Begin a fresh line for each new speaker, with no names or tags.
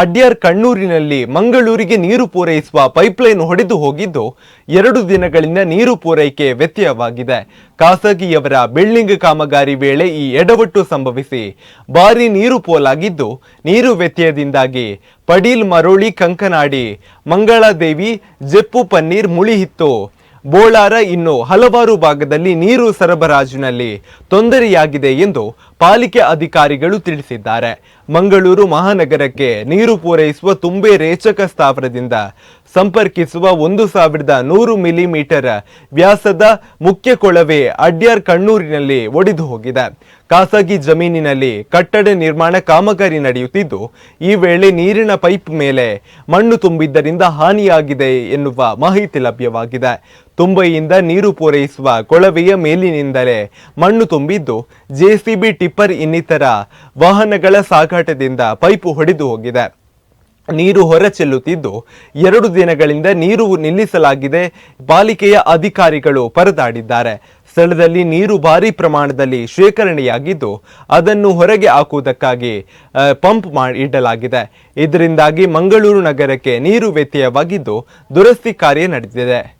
ಅಡ್ಯಾರ್ ಕಣ್ಣೂರಿನಲ್ಲಿ ಮಂಗಳೂರಿಗೆ ನೀರು ಪೂರೈಸುವ ಪೈಪ್ಲೈನ್ ಹೊಡೆದು ಹೋಗಿದ್ದು, ಎರಡು ದಿನಗಳಿಂದ ನೀರು ಪೂರೈಕೆ ವ್ಯತ್ಯಯವಾಗಿದೆ. ಖಾಸಗಿಯವರ ಬಿಲ್ಡಿಂಗ್ ಕಾಮಗಾರಿ ವೇಳೆ ಈ ಎಡವಟ್ಟು ಸಂಭವಿಸಿ ಭಾರಿ ನೀರು ಪೋಲಾಗಿದ್ದು, ನೀರು ವ್ಯತ್ಯಯದಿಂದಾಗಿ ಪಡೀಲ್ ಮರೋಳಿ ಕಂಕನಾಡಿ, ಮಂಗಳಾದೇವಿ, ಜೆಪ್ಪು ಪನ್ನೀರ್ ಮುಳಿಹಿತ್ತು. ಬೋಳಾರ ಇನ್ನು ಹಲವಾರು ಭಾಗದಲ್ಲಿ ನೀರು ಸರಬರಾಜಿನಲ್ಲಿ ತೊಂದರೆಯಾಗಿದೆ ಎಂದು ಪಾಲಿಕೆ ಅಧಿಕಾರಿಗಳು ತಿಳಿಸಿದ್ದಾರೆ. ಮಂಗಳೂರು ಮಹಾನಗರಕ್ಕೆ ನೀರು ಪೂರೈಸುವ ತುಂಬೆ ರೇಚಕ ಸ್ಥಾವರದಿಂದ ಸಂಪರ್ಕಿಸುವ ಒಂದು ಸಾವಿರದ ನೂರು ಮಿಲಿಮೀಟರ್ ವ್ಯಾಸದ ಮುಖ್ಯ ಕೊಳವೆ ಅಡ್ಯಾರ್ ಕಣ್ಣೂರಿನಲ್ಲಿ ಒಡೆದು ಹೋಗಿದೆ. ಖಾಸಗಿ ಜಮೀನಿನಲ್ಲಿ ಕಟ್ಟಡ ನಿರ್ಮಾಣ ಕಾಮಗಾರಿ ನಡೆಯುತ್ತಿದ್ದು, ಈ ವೇಳೆ ನೀರಿನ ಪೈಪ್ ಮೇಲೆ ಮಣ್ಣು ತುಂಬಿದ್ದರಿಂದ ಹಾನಿಯಾಗಿದೆ ಎನ್ನುವ ಮಾಹಿತಿ ಲಭ್ಯವಾಗಿದೆ. ತುಂಬೈಯಿಂದ ನೀರು ಪೂರೈಸುವ ಕೊಳವೆಯ ಮೇಲಿನಿಂದಲೇ ಮಣ್ಣು ತುಂಬಿದ್ದು, ಜೆಸಿಬಿ, ಟಿಪ್ಪರ್ ಇನ್ನಿತರ ವಾಹನಗಳ ಸಾಗಾಟದಿಂದ ಪೈಪು ಹೊಡೆದು ಹೋಗಿದೆ. ನೀರು ಹೊರ ಚೆಲ್ಲುತ್ತಿದ್ದು ಎರಡು ದಿನಗಳಿಂದ ನೀರು ನಿಲ್ಲಿಸಲಾಗಿದೆ. ಪಾಲಿಕೆಯ ಅಧಿಕಾರಿಗಳು ಪರದಾಡಿದ್ದಾರೆ. ಸ್ಥಳದಲ್ಲಿ ನೀರು ಭಾರಿ ಪ್ರಮಾಣದಲ್ಲಿ ಶೇಖರಣೆಯಾಗಿದ್ದು ಅದನ್ನು ಹೊರಗೆ ಹಾಕುವುದಕ್ಕಾಗಿ ಪಂಪ್ ಮಾಡಿ ಇಡಲಾಗಿದೆ. ಇದರಿಂದಾಗಿ ಮಂಗಳೂರು ನಗರಕ್ಕೆ ನೀರು ವ್ಯತ್ಯಯವಾಗಿದ್ದು ದುರಸ್ತಿ ಕಾರ್ಯ ನಡೆದಿದೆ.